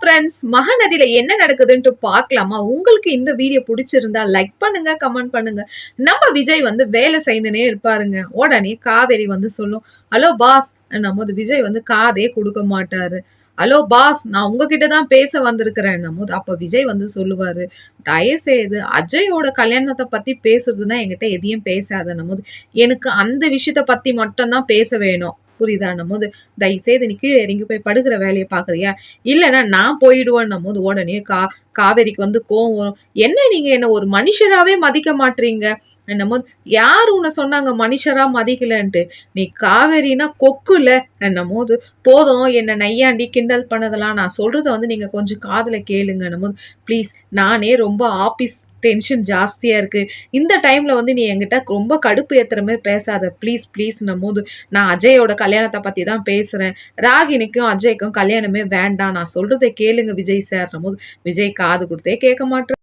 Friends மகாநதியில என்ன நடக்குதுன்ட்டு பார்க்கலாமா? உங்களுக்கு இந்த வீடியோ பிடிச்சிருந்தா லைக் பண்ணுங்க கமெண்ட் பண்ணுங்க. நம்ம விஜய் வந்து வேலை செய்துனே இருப்பாருங்க. உடனே காவேரி வந்து சொல்லும் ஹலோ பாஸ் நம்ம விஜய் வந்து காதே கொடுக்க மாட்டாரு. ஹலோ பாஸ் நான் உங்ககிட்ட தான் பேச வந்திருக்கிறேன். நம்ம அப்போ விஜய் வந்து சொல்லுவார் தயவுசெய்து அஜயோட கல்யாணத்தை பற்றி பேசுறதுன்னா என்கிட்ட எதையும் பேசாத. நம்ம எனக்கு அந்த விஷயத்தை பற்றி மட்டும்தான் பேச வேணும். புரியுதான்னும் போது தயவுசெய்து நீ கீழே இறங்கி போய் படுக்கிற வேலையை பார்க்குறியா? இல்லைன்னா நான் போயிடுவேன்னும் போது உடனே கா காவேரிக்கு வந்து கோவம் வரும். என்ன நீங்கள் என்ன ஒரு மனுஷராகவே மதிக்க மாட்டீங்க என்னமோ யார் உன்னை சொன்னாங்க? மனுஷரா மதிக்கலன்ட்டு. நீ காவேரினா கொக்குல. என்னமோது போதும் என்னை நையாண்டி கிண்டல் பண்ணதெல்லாம் நான் சொல்கிறத வந்து நீங்கள் கொஞ்சம் காதில் கேளுங்கன்னும் போது ப்ளீஸ் நானே ரொம்ப ஆஃபீஸ் டென்ஷன் ஜாஸ்தியாக இருக்குது இந்த டைமில் வந்து நீ என்கிட்ட ரொம்ப கடுப்பு ஏற்றுற மாதிரி பேசாத. ப்ளீஸ் ப்ளீஸ்னும் போது நான் அஜயோட கல்யாணத்தை பற்றி தான் பேசுகிறேன் ராகினிக்கும் அஜய்க்கும் கல்யாணமே வேண்டாம். நான் சொல்கிறத கேளுங்க விஜய் சார்னும் போது விஜய் காது கொடுத்தே கேட்க மாட்டேன்